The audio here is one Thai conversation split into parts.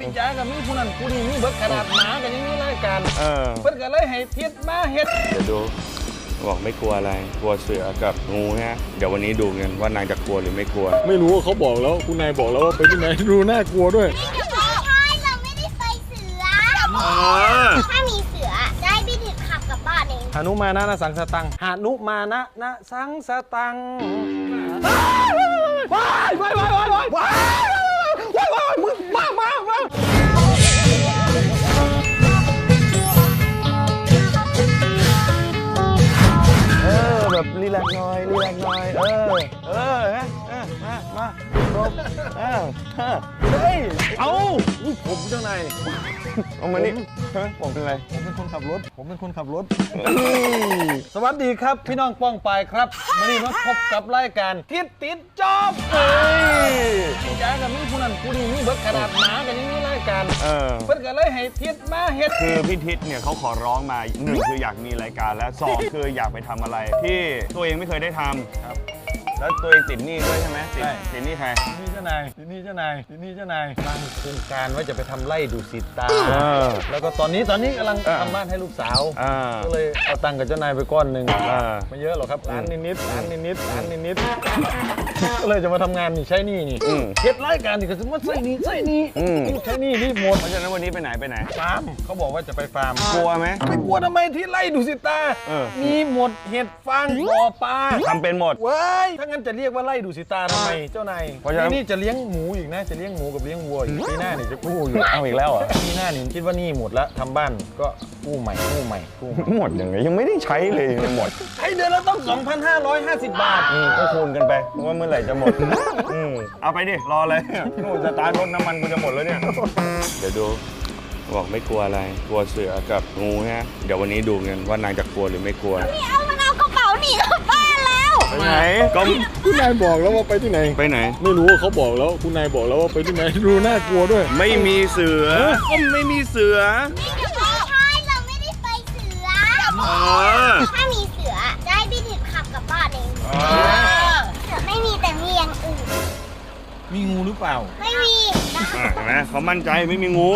ปิจ้ากับมีผู้นั้นผู้นี้มีเบิดขนาดหมากันยังมีรายการเออเพิ่นก็เลยให้ทิศมาเฮ็ดเดี๋ยวดูบอกไม่กลัวอะไร กลัวเสือกับงูฮะ เดี๋ยววันนี้ดูกันว่านางจะกลัวหรือไม่กลัว ไม่รู้ว่าเขาบอกแล้วคุณนายบอกแล้วว่าไปที่ไหนดูน่ากลัวด้วยไม่ใช่เราไม่ได้ไปเสือถ้ามีเสือจะให้พี่ถึกขับกลับบ้านเองหานุมานะนะสังสตังหานุมานะนะสังสตังว้ายว้ายว้ายว้ายว้ายว้าย แบบรีแลกซ์หน่อยรีแลกซ์หน่อย เออ เออฮะเออมามาครบเออเออเฮ้ย เอาอุ๊ยผมเจ้านายเอามานี่เฮ้ยผมเป็นไร ผมเป็นคนขับรถ ผมเป็นคนขับรถ สวัสดีครับ พี่น้องป้องปายครับวันนี้มาพบกับรายการทิศติดจอบเอ้ยพี่จ้ากับมีผู้นั้นผู้นี้มีเบิดขนาดหมากันยังมีราย การเออ เพิ่นก็เลยให้ทิศมาเฮ็ด คือพี่ทิศเนี่ยเขาขอร้องมาหนึ่งคืออยากมีรายการและสองคืออยากไปทำอะไรที่ตัวเองไม่เคยได้ทำครับ แล้วตัวเองติดหนี้ด้วยใช่ไหมติดติดหนี้ใครนี่เจ้านายนี่เจ้านายนี่เจ้านายตั้งโครงการว่าจะไปทำไร่ดูสิตา เออ แล้วก็ตอนนี้ตอนนี้กำลังเออทำบ้านให้ลูกสาวอ่าก็เลยเอาตังค์กับเจ้านายไปก้อนหนึ่งอ่าไม่เยอะหรอกครับล้านนิดๆล้านนิดๆล้านนิดๆก็เลยจะมาทำงานนี่ใช้หนี่นี่อืมเฮ็ดรายการนี่ก็จะมาใช้หนี่ใช้หนี่อืมใช้หนี่รีบหมดเพราะฉะนั้นวันนี้ไปไหนไปไหน ฟาร์มเขาบอกว่าจะไปฟาร์มกลัวไหม ไม่กลัวทำไมที่ไล่ดูสิตา เออ มีหมดเห็ดฟางรอปลาทำเป็นหมด เว้ย ถ้างั้นจะเรียกว่าไล่ดูสิตาทำไมเจ้านายเพราะฉะนั้นนี่จะเลี้ยงหมูอีกนะ จะเลี้ยงหมูกับเลี้ยงวัวอีกปีหน้านี่จะกู้อยู่เอาอีกแล้วเหรอปีหน้านี่คิดว่านี่หมดแล้วทำบ้านก็กู้ใหม่กู้ใหม่กู้ใหม่หมดยังไงยังไม่ได้ใช้เลยหมดใช้เดือนละต้อง 2,550 บาท อืมก็คูณกันไปว่าเมื่อไหร่จะหมดอืมเอาไปดิรอเลยโอ้สตาร์ทรถน้ำมันกูจะหมดแล้วเนี่ย เดี๋ยวดูบอกไม่กลัวอะไร กลัวเสือกับงูฮะเดี๋ยววันนี้ดูกันว่านางจะกลัวหรือไม่กลัวไม่เอามันเไปไหนก็คุณนายบอกแล้วว่าไปที่ไหน ไปไหน ไม่รู้ว่าเขาบอกแล้วคุณนายบอกแล้วว่าไปที่ไหนดูน่ากลัวด้วย ไม่มีเสือก็ไม่มีเสือไม่ใช่เราไม่ได้ไปเสืออ๋อถ้ามีเสือจะให้พี่ถึกขับกลับบ้านเองเสือไม่มีแต่มีอย่างอื่น มีงูหรือเปล่า ไม่มีอะเห็นไหมเขามั่นใจไม่มีงู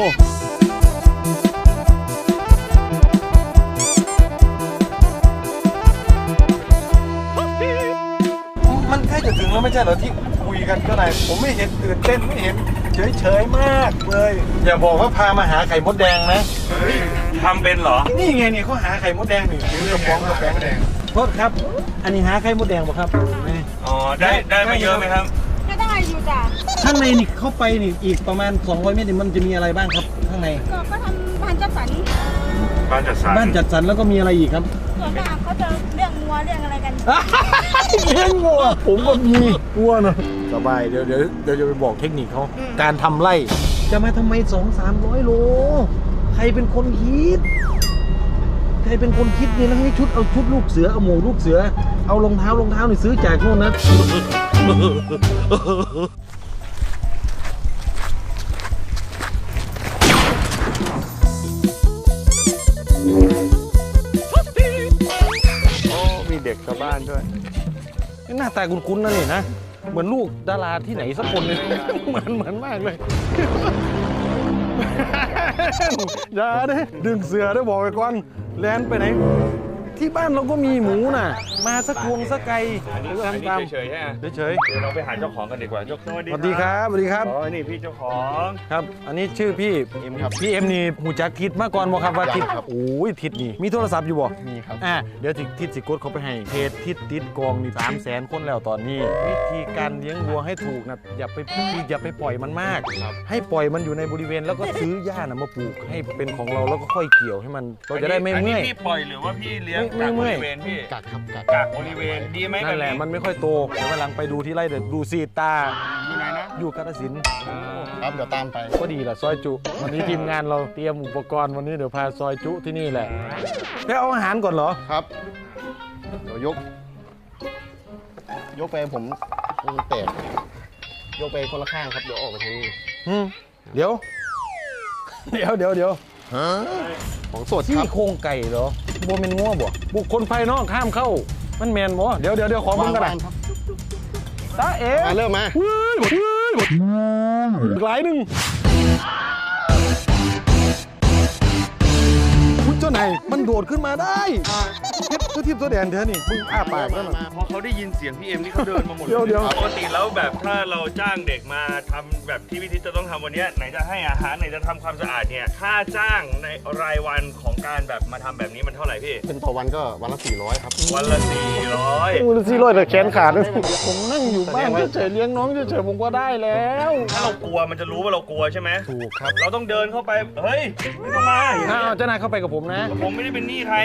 แล้วไม่ใช่เหรอที่คุยกันก็ไหนผมไม่เห็นตื่นเต้นไม่เห็นเฉยเฉยๆมากเลยอย่าบอกว่าพามาหาไข่มดแดงนะทำเป็นเหรอ นี่ไงเนี่ยเขาหาไข่มดแดงนี่ถือกระป๋องกระป๋องแดงโทษครับ อันนี้หาไข่มดแดงป่ะครับนี่อ๋อได้ได้ไม่เยอะไหมครับก็ได้อยู่จ้ะข้างในนี่เข้าไปนี่อีกประมาณ 200 เมตรนี่มันจะมีอะไรบ้างครับ ข้างในก็ก็ทำพันจัดสรรบ้านจัดสรรบ้านจัดสรรแล้วก็มีอะไรอีกครับส่วนมากเขาจะเรื่องงัว เรื่องอะไรกันเลี้ยงวัวผมก็มีวัวนะสบายเดี๋ยวเดี๋ยวเดี๋ยวจะไปบอกเทคนิคเขาการทำไร่จะมาทำไมสองสามร้อยโล ใครเป็นคนคิด ใครเป็นคนคิดนี่แล้วให้ชุดเอาชุดลูกเสือเอาหมวกลูกเสือ เอารองเท้ารองเท้านี่ซื้อจากโน่นนะ ด็กชาวบ้านด้วยนี่หน้าตาคุ้นๆนะนี่นะ เหมือนลูกดาราที่ไหนสักคนเลย เหมือนเหมือนมากเลย อย่าเด้ดึงเสือได้บอกไปก่อนแลนไปไหน ที่บ้านเราก็มีหมูน่ะ มาสักพวงสักไก่เดี๋ยวทำตามเฉยๆใช่ไหมเฉยเดี๋ยวเราไปหาเจ้าของกันดีกว่าเจ้าสวัสๆดีสวัสดีครับสวัสดีครับ อ๋อนี่พี่เจ้าของครับ อันนี้ชื่อพี่เอ็มครับพี่เอ็มนี่หูจักทิศมาก่อนบ่ครับว่าทิศยังครับโอ้ยทิศนี่ มีโทรศัพท์อยู่บ่มีครับอะเดี๋ยวทิศทิศสิกดเขาไปให้เพจทิศติดกองมีสามแสนคนแล้วตอนนี้ วิธีการเลี้ยงวัวให้ถูกนะอย่าไปอย่าไปปล่อยมันมาก ให้ปล่อยมันอยู่ในบริเวณแล้วก็ซื้อหญ้านะมาปลูกให้เป็นของเราแล้วก็ค่อยเกี่ยวให้มันเราจะได้ไม่เมื่อย นนี้พี่ปล่อยหรือว่าพี่เลี้ยงไม่จากไม่บเมื่อยริเวณพี่กักครับกักจากบริเวณดีไหมแบนั่บนแหละนี้มันไม่ค่อยโตเดี๋ยววันหลังไปดูที่ไร่เดี๋ยวดูซีตา อยู่ไหนนะอยู่กาฬสินธุ์ครับเดี๋ยวตามไป ก็ดีแหละซอยจุ วันนี้ทีมงานเราเตรียมอุปกรณ์วันนี้เดี๋ยวพาซอยจุที่นี่แหละไปเอาอาหารก่อนเหรอ ครับ เดี๋ยวยก ยกไปผมมันแตกยกไปคนละข้างครับ เดี๋ยวออกไปทางนี้อืมเดี๋ยว เดี๋ยวเดี๋ยวเดี๋ยวของสดคที่รับโครงไก่เหรอ บเมนง้อบ่บุคคลภายนอกข้ามเข้า มันแมนบ่เดี๋ยวเดี๋ยวเดี๋ยวขอมึงกันนะตาเอ๋เริ่มมาหลายหนึ่งคุณเจ้าไหนมันโดดขึ้นมาได้ เฮ็ทิพย์ตัวแดนเธอนี่มึงอ้าปากแล้วมาน่ะ พอเขาได้ยินเสียงพี่เอ็มที่เขาเดินมาหมดเดี๋ยวเดี๋ยว ปกติแล้วแบบถ้าเราจ้างเด็กมาทำแบบที่พิธีจะต้องทำวันเนี้ยไหนจะให้อาหารไหนจะทำความสะอาดเนี่ยค่าจ้างในรายวันของการแบบมาทำแบบนี้มันเท่าไหร่พี่ เป็นต่อวันก็วันละ 400 ครับ วันละสี่ร้อยมูลซี่ร้อยแต่แขนขาดเลยผมนั่งอยู่บ้านเฉยๆเลี้ยงน้องเฉยๆผมก็ได้แล้วถ้าเรากลัวมันจะรู้ว่าเรากลัวใช่ไหมถูกครับ เราต้องเดินเข้าไปเฮ้ยไม่ต้องมาอย่างอ้าเงี้วยเจ้านายเข้าไปกับผมนะผมไม่ได้เป็นหนี้ใคร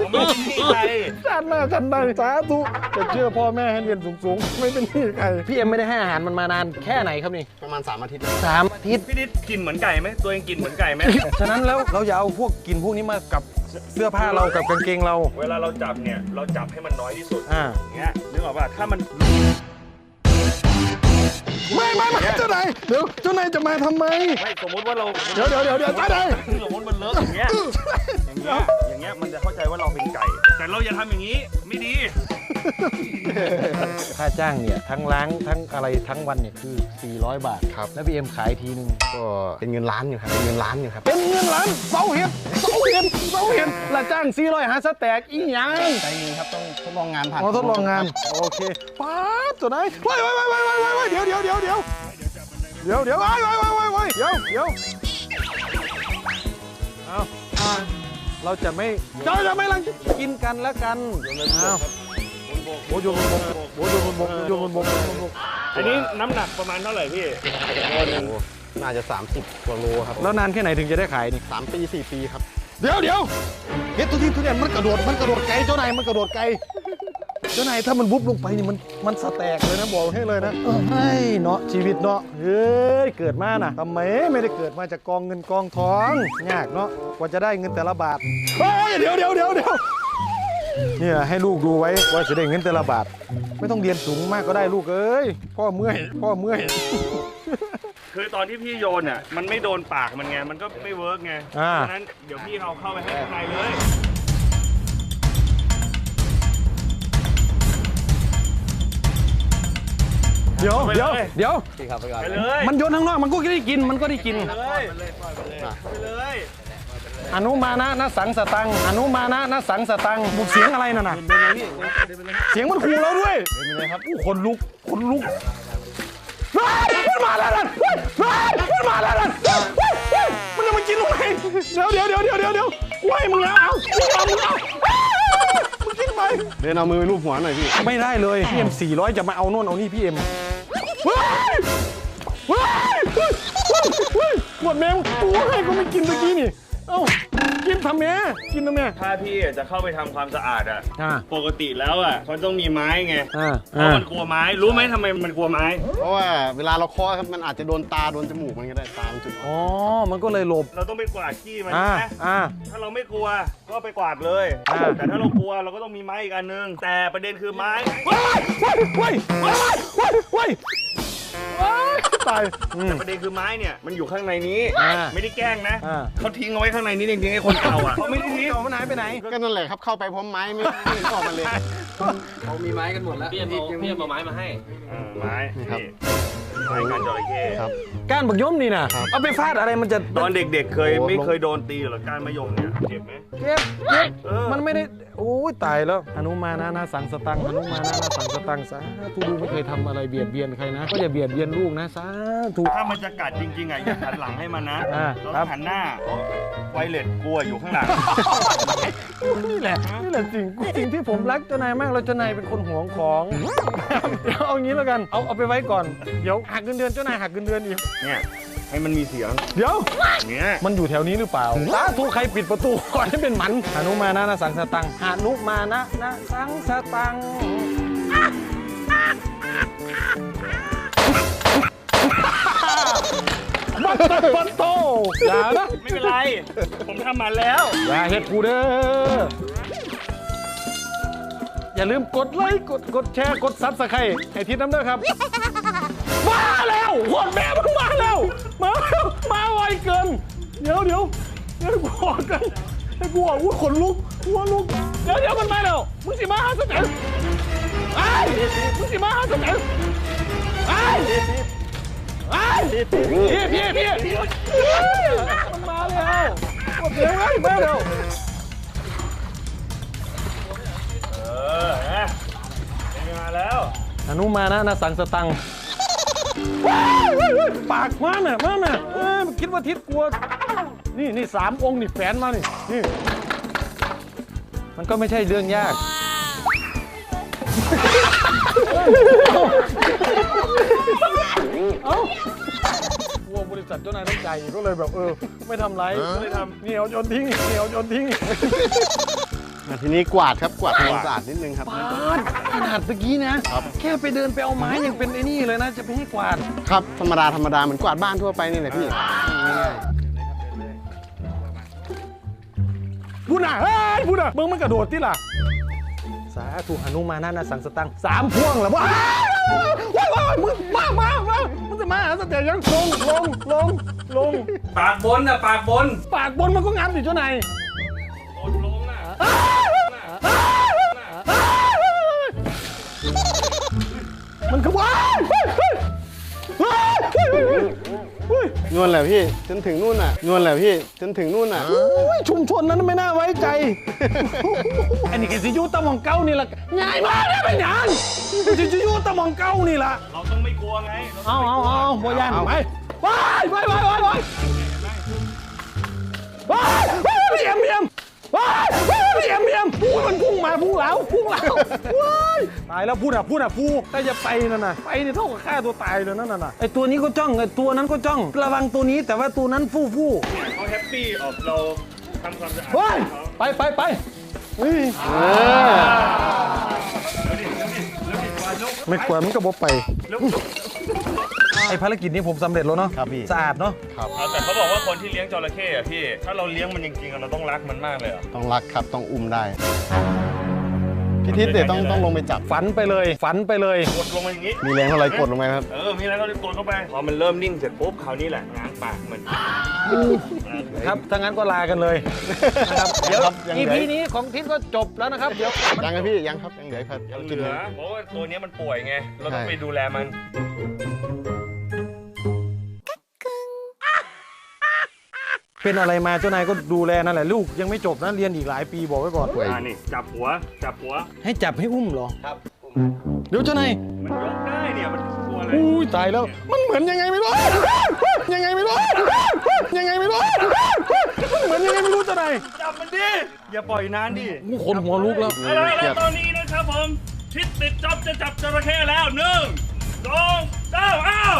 ผมไม่ได้เป็นหนี้ใครจันนะจันได้สาธุจะเชื่อพ่อแม่ให้เรียนสูงๆ ไม่เป็นหนี้ใครพี่เอ็มไม่ได้ให้อาหารมันมานานแค่ไหนครับนี่ประมาณ 3 อาทิตย์สามอาทิตย์พี่นิดกินเหมือนไก่ไหมตัวเองกินเหมือนไก่ไหมฉะนั้นแล้วเราอย่าเอาพวกกินพวกนี้มากับเสื้อผ้าเรากับกางเกงเรา เวลาเราจับเนี่ยเราจับให้มันน้อยที่สุดอ่าอย่างเงี้ยนึกออกป่ะถ้ามันไม่ไม่ไม่เจ้านายเดี๋ยวเจ้านายจะมาทำไมไม่สมมติว่าเราเดี๋ยวเดี๋ยวเดี๋ยวเดี๋ยวเจ้านายสมมติมันเลอะอย่างเงี้ยอย่างเงี้ย อย่างเงี้ยมันจะเข้าใจว่าเราเป็นไก่ แต่เราอย่าทำอย่างนี้ไม่ดี ค่าจ้างเนี่ยทั้งล้างทั้งอะไรทั้งวันเนี่ยคือ 400 บาทครับ แล้วพี่เอ็มขายทีนึงก็เป็นเงินล้านอยู่ครับเป็นเงินล้านอยู่ครับ เป็นเงินล้านเสาเห็ดเสาเห็ดเสาเห็ดละจ้าง400หาสแต็กอีหยังใจเย็นครับต้องทดลองงานผ่านอ๋อทดลองงานโอเคป๊าบตัวไหนว้ายว้ายว้ายว้ายว้ายว้ายเดี๋ยวเดี๋ยวเดี๋ยวเดี๋ยวเดี๋ยวเดี๋ยวว้ายว้ายว้ายว้ายว้ายเดี๋ยวเดี๋ยวเอาอ่า เราจะไม่เราจะไม่ลังกินกันแล้วกันเอาโบโยนบนบกโบโยนบนบกโยนบนบกโยนบนบกอันนี้น้ำหนักประมาณเท่าไหร่พี่โอ้โหน่าจะ 30กว่าโลครับ แล้วนานแค่ไหนถึงจะได้ขายนี่สามปี4ปีครับ เดี๋ยวเดี๋ยวเฮ็ดตัวที่ทุเรียนมันกระโดด มันกระโดดไกลเจ้านายมันกระโดดไกลเจ้านายถ้ามันวุบลงไปนี่มันมันสแตกเลยนะบอกให้เลยนะเฮ้ยเนาะชีวิตเนาะเฮ้ยเกิดมาน่ะทำไมไม่ได้เกิดมาจากกองเงินกองทองยากเนาะกว่าจะได้เงินแต่ละบาทเฮ้ยเดี๋ยวเดี๋ยวเดี๋ยวเดี๋ยวเนี่ยให้ลูกดูไว้ว่าจะได้เงินแต่ละบาท ไม่ต้องเรียนสูงมากก็ได้ลูกเอ้ยพ่อเมื่อยพ่อเมื่อยคือตอนที่พี่โยนอะมันไม่โดนปากมันไงมันก็ไม่เวิร์กไงอ่าเพราะฉะนั้นเดี๋ยวพี่เอาเข้าไปให้ข้างในเลย เดี๋ยวเดี๋ยวเดี๋ยวไปเลยมันโยนข้างนอกมันก็ได้กินมันก็ได้กินไปเลยไปเลยอนุมานะนะสังสตัง อนุมานะนะสังสตังบุกเสียงอะไรน่ะนะเสียงมันขู่เราด้วยเป็นไงครับขนลุกขนลุกเฮ้ยมันมาแล้วนั่นเฮ้ยเฮ้ยมันมาแล้วนั่นเฮ้ยเฮ้ยมันจะมากินลงไปเดี๋ยวเดี๋ยวเดี๋ยวเดี๋ยวเดี๋ยวเดี๋ยวกูให้มึงแล้วเอามึงเอามึงเอามึงกินไปเดินเอามือไปรูปหัวหน่อยพี่ไม่ได้เลยพี่เอ็มสี่ร้อยจะมาเอาโน่นเอานี่พี่เอ็ม หมดแมวกูให้กูไม่กินเมื่อกี้นี่ เอ้า กินทำแม่กินทำแม่ถ้าพี่จะเข้าไปทำความสะอาดอะ อ่า ปกติแล้วอะเขาต้องมีไม้ไงอ่าเพราะมันกลัวไม้ รู้ไหมทำไมมันกลัวไม้ เพราะว่าเวลาเราเคาะครับมันอาจจะโดนตาโดนจมูกมันก็ได้ตามันจุดอ่อนอ๋อ มันก็เลยหลบ เราต้องไปกวาดขี้มันอ่าใช่ไหมอ่า ถ้าเราไม่กลัวก็ไปกวาดเลย อ่า แต่ถ้าเรากลัวเราก็ต้องมีไม้อีกอันนึง แต่ประเด็นคือไม้ ว้ายว้ายว้ายว้ายว้ายว้ายว้าย ตายอืม แต่ประเด็นคือไม้เนี่ยมันอยู่ข้างในนี้ อ่าไม่ได้แกล้งนะอ่า เขาทิ้งเอาไว้ข้างในนี้จริงๆไอ้คนเก่าอะเขาไม่ได้ทิ้งเอามันหายไปไหน ก็นั่นแหละครับเข้าไปพร้อมไม้ไม่ไม่เห็นออกมาเลย เขามีไม้กันหมดแล้วพี่เอ็มเอาพี่เอ็มเอาไม้มาให้ เออไม้นี่ครับนี่ไม้กันจระเข้ครับก้านบักย่อมนี่นะเอาไปฟาดอะไรมันจะตอนเด็กๆเคยโอ้ไม่ลงเคยโดนตีเหรอการมะยมเนี่ยเจ็บไหมเจ็บเจ็บเออมันไม่ได้ โอ้ยตายแล้วอนุมานะนะสังสตังอนุมานะนะสังสตังสาธุลูกไม่เคยทำอะไรเบียดเบียนใครนะ ก็อย่าเบียดเบียนลูกนะสาธุถ้ามันจะกัดจริงๆอะอย่าหันหลังให้มันนะอ่าเราครัต้อบงหันหน้าเพราะไวเลตกลัวอยู่ข้างหลังนี่แหละนี่แหละสิ่งสิ่งที่ผมรักเจ้านายมากแล้วเจ้านายเป็นคนหวงของเดี๋ยวเอางี้แล้วกันเอาเอาไปไว้ก่อนเดี๋ยวหักเงินเดือนเจ้านายหักเงินเดือนอีกเนี่ย ให้มันมีเสียงเดี๋ยวเนี่ยมันอยู่แถวนี้หรือเปล่าสาธุใครปิดประตูก่อนให้เป็นหมันหานุมานะนะสังสตังหานุมานะนะสังสตังบัตตะบัตโตอย่านะไม่เป็นไร ผมทำมาแล้ว อย่าเฮ็ดกูเด้อ อย่าลืมกดไลค์ กดกดแชร์ กดซับสไครต์ให้ทิศน้ำเด้อครับ มาแล้วโคตรแม่มึงมาแล้ว มาแล้วมาไวเกิน เดี๋ยวเดี๋ยวเดี๋ยวกูอกกันให้กูบอกว่าขนลุกหัวลุก เดี๋ยวเดี๋ยวมันมาแล้วมึงสิมาหาสักไหนไอ้มึงสิมาหาสักไหนไอ้ไอ้พี่พี่พี่มันมาแล้วโคตรเร็วไมาเร็วเออเป็นมาแล้วอนุมานะนะสังสตัง ปากมาน่ะมาน่ะเอ้ยคิดว่าทิศกลัว นี่นี่สามองค์นี่แฝนมานี่นี่ มันก็ไม่ใช่เรื่องยากเอ้ากลัวบริษัทเจ้านายต้องใจายก็เลยแบบเออ ไม่ทำไรก็เลยทำเหนียวจนทิ้งเหนียวจนทิ้ง อะทีนี้กวาดครับกวาดทำความสะอาดนิดนึงครับ ปาดขนาดเมื่อกี้นะแค่ไปเดินไปเอาไม้ยังเป็นไอ้นี่เลยนะ จะไปให้กวาด ครับธรรมดาธรรมดาเหมือนกวาดบ้านทั่วไปนี่แหละพี่ง่ายพูดน่ะเฮ้ยพูดน่ะมึงมันกระโดดที่ล่ะ สาธุหนุมานานาสังสตังค์สามพ่วงแล้วว้าวว้าวว้าวมึงมามามามึงจะมาหาสเตย์ยังลงลงลงลง ปากบนอะปากบน ปากบนมันก็งับอยู่เจ้านายบนลงน่ะ มันคือว้าวเฮ้ยนวลแหละพี่จนถึงนู่นน่ะ นวลแหละพี่จนถึงนู่นน่ะโอ้ยชุมชนนั้นไม่น่าไว้ใจ อันนี้ก็สิอยูตะมองเก้านี่ละง่ายมากเลยเป็นยังสิอยูตะมองเก้านี่ละเราต้องไม่กลัวไง เอาเอาเอาโบยันไปไปไปไปไป มันพุ่งมาพุ่งเหลาพุ่งเหลาว้ายตายแล้วพูดอะพูดอะพูถ้าจะไปนั่นน่ะไปนี่เท่ากับฆ่าตัวตายเลยนั่นน่ะไอตัวนี้ก็จ้องไอตัวนั้นก็จ้อง ระวังตัวนี้แต่ว่าตัวนั้นฟู่ฟู่เขาแฮปปี้ออกเราทำความสะอาดเฮ้ยเขาไปไปไปเฮ้ยเออแล้วดิแล้วดิแล้วดิวายกไม่ควรมันก็บ่ไปแล้วไอภารกิจนี้ผมสำเร็จแล้วเนาะครับพี่สะอาดเนาะเอาแต่เขาบอกว่าคนที่เลี้ยงจระเข้อะพี่ ถ้าเราเลี้ยงมันจริงๆอะเราต้องรักมันมากเลยอะต้องรักครับต้องอุ้มได้ พี่ทิศเดี๋ยวต้องต้องลงไปจับฝันไปเลยฝันไปเลย กดลงมาอย่างนี้ มีแรงเท่าไหรกดลงไปครับ เออ มีอะไรก็กดเข้าไป พอมันเริ่มนิ่งเสร็จปุ๊บคราวนี้แหละง้างปากมันครับถ้างั้นก็ลากันเลยนะครับเดี๋ยวครับยังเหลือ EP นี้ของทิศก็จบแล้วนะครับ เดี๋ยวยังไงพี่ยังครับยังเหลืออีกครับยังเหกินลืเลอยเพราะว่าตัวเนี้ยมันป่วยไง เราต้องใช่ไปดูแลมัน เป็นอะไรมาเจ้านายก็ดูแลนั่นแหละลูกยังไม่จบนะเรียนอีกหลายปีบอกไว้ก่อนป่วยอ่านี่จับหัวจับหัว ให้จับให้อุ้มเหรอครับเดี๋ยวเจ้านายมันยกได้เนี่ยมันกลัวอะไรอุ้ยตายแล้ว มันเหมือนยังไงไม่รู้ยังไงไม่รู้ยังไงไม่รู้มันเหมือนยังไงไม่รู้เจ้านายจับมันดิอย่าปล่อยนานดิอู้คนหัวลุกแล้วเอาละแล้วตอนนี้นะครับผมทิศติดจับจะจับจระเข้แล้วหนึ่งสองสามอ้าว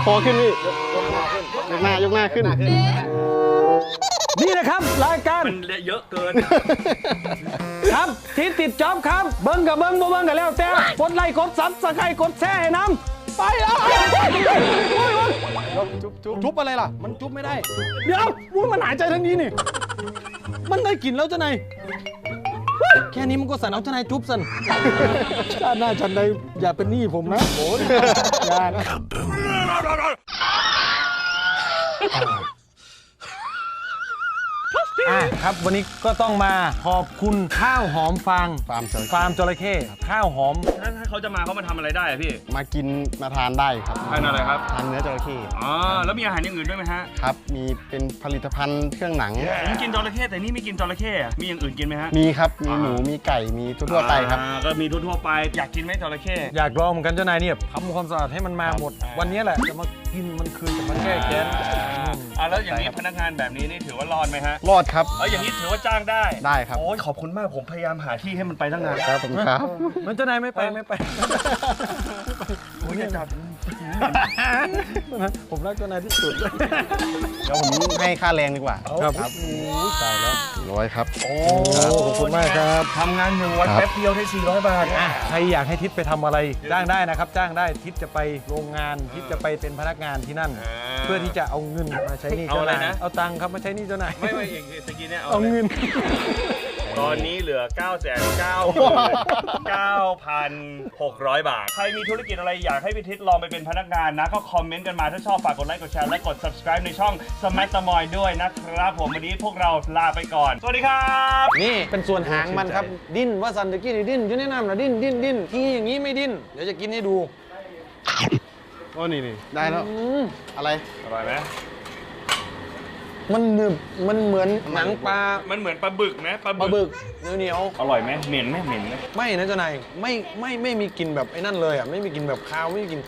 กคอขึ้นนี่ยกหน้ายกหน้าขึ้น นี่นะครับรายการมันเยอะเกิน ครับที่ติดจ็อบครับ เบิ้งกับเบิ้งบ่เบิ้งกันแล้วแต่กดไลค์กดซับสไครต์กดแชร์ให้น้ำไปแล้วจุ๊บจุ๊บจุ๊บอะไรล่ะ มันจุ๊บไม่ได้ เดี๋ยววุ้ยมันหายใจทางนี้นี่ มันได้กลิ่นแล้วเจ้านายเฮ้ยแค่นี้มันก็สั่นเอาเจ้านายจุ๊บสั่นชาติหน้าฉันใดอย่าเป็นหนี้ผมนะโอ้ยอย่านะ 아, อะครับ วันนี้ก็ต้องมาขอบคุณข้าวหอมฟางฟาร์มจระเข้ ฟาร์มจระเข้ข้าวหอมถ้าเขาจะมาเขามาทำอะไรได้อะพี่มากินมาทานได้ครับทานอะไรครับทานเนื้อจระเข้อ๋อแล้วมีอาหารอย่างอื่นด้วยไหมฮะครับ มีเป็นผลิตภัณฑ์เครื่องหนัง ผมกินจระเข้แต่นี่ไม่กินจระเข้อะมีอย่างอื่นกินไหมฮะมีครับ มีหมู มีไก่ มีทั่วๆไปครับ อ่าก็มีทั่วๆไปอยากกินไหมจระเข้ อยากลองเหมือนกันเจ้านายเนี่ยทำความสะอาดให้มันมาหมด วันนี้แหละจะมา กินมันคืนจะมาแก้แค้นอ่าแล้วอย่างนี้พนักงานแบบนี้นี่ถือว่ารอดไหมฮะ รอดครับเอออย่างนี้ถือว่าจ้างได้ ได้ครับ โอ้ยขอบคุณมากผมพยายามหาที่ให้มันไปตั้งนานครับผมครับมันเจ้านายไม่ไปไม่ไป โอ้ยอย่าจับผมรักเจ้านายที่สุด เดี๋ยวผมให้ค่าแรงดีกว่าครับตายแล้วร้อยครับ โอ้ขอบคุณมากครับทำงานหนึ่งวันครับแป๊บเดียวได้ 400 บาทอะใครอยากให้ทิศไปทำอะไร จ้างได้นะครับ จ้างได้ทิศจะไปโรงงาน ทิศจะไปเป็นพนักงานที่นั่น เพื่อที่จะเอาเงินมาใช้หนี้เอาเจ้าอะไรนายนะเอาตังค์ครับมาใช้หนี้เจ้านาย ไม่ไม่อย่างตะกี้เนี่ยเอาเอาอะไรเงิน ตอนนี้เหลือ 9 9 9,600 บาท ใครมีธุรกิจอะไรอยากให้พี่ทิศลองไปเป็นพนักงานนะ ก็คอมเมนต์กันมาถ้าชอบฝากกดไลค์กดแชร์และกด subscribe ในช่อง Smack ตะมอยด้วยนะครับผมวันนี้พวกเราลาไปก่อน สวัสดีครับ นี่เป็นส่วนหางมันครับ ดิ้นว่าสันตะกี้นี่ดิ้นอยู่ในน้ำนะดิ้นดิ้นดิ้นที่อย่างนี้ไม่ดิ้น เดี๋ยวจะกินให้ดู โอ้นี่นี่ได้แล้ว อืมอะไร อร่อยไหม มันหนึบมันเหมือนหนังปลามันเหมือนปลาบึกไหมปลาปลาบึบึกกเหนียวอร่อยไหมเหม็นไหมเหม็นไหมๆไม่นะเจ้านายไม่ไม่ไม่มีกลิ่นแบบไอ้นั่นเลยอะไม่มีกลิ่นแบบคาวไม่มีกลิ่น